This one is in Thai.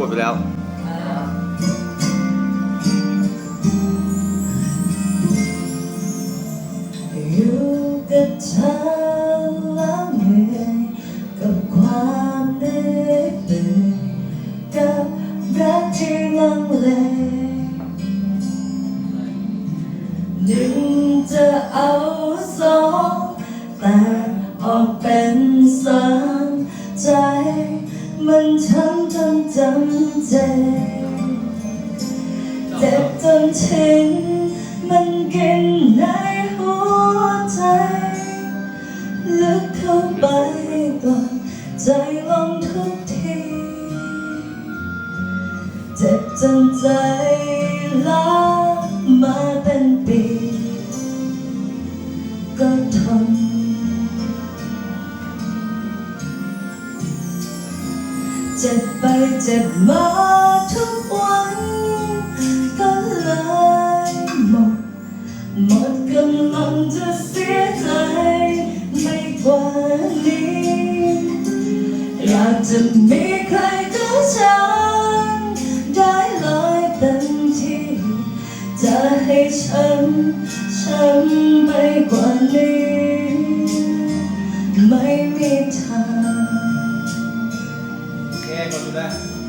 กดไปแล้วอยู่กับเธอแล้วเหนื่อยกับความเหนื่อยเปื่อกับรักที่ลังเลหนึ่งจะเอาสองแต่ออกเป็นสามใจ มันช้ำจนจำเจเจ็บจนชินมันกินในหัวใจลึกเข้าไปก่อนใจลงทุกทีเจ็บจนใจล้ามาเป็นปีก็ทน เจ็บไปเจ็บมาทุกวันก็เลยหมดหมดกำลังจะเสียใจไม่กว่านี้อยากจะมีใครก็ฉันได้เลยเต็มทีจะให้ฉันฉันไม่กว่านี้ไม่มีเธอ ahead, go do that.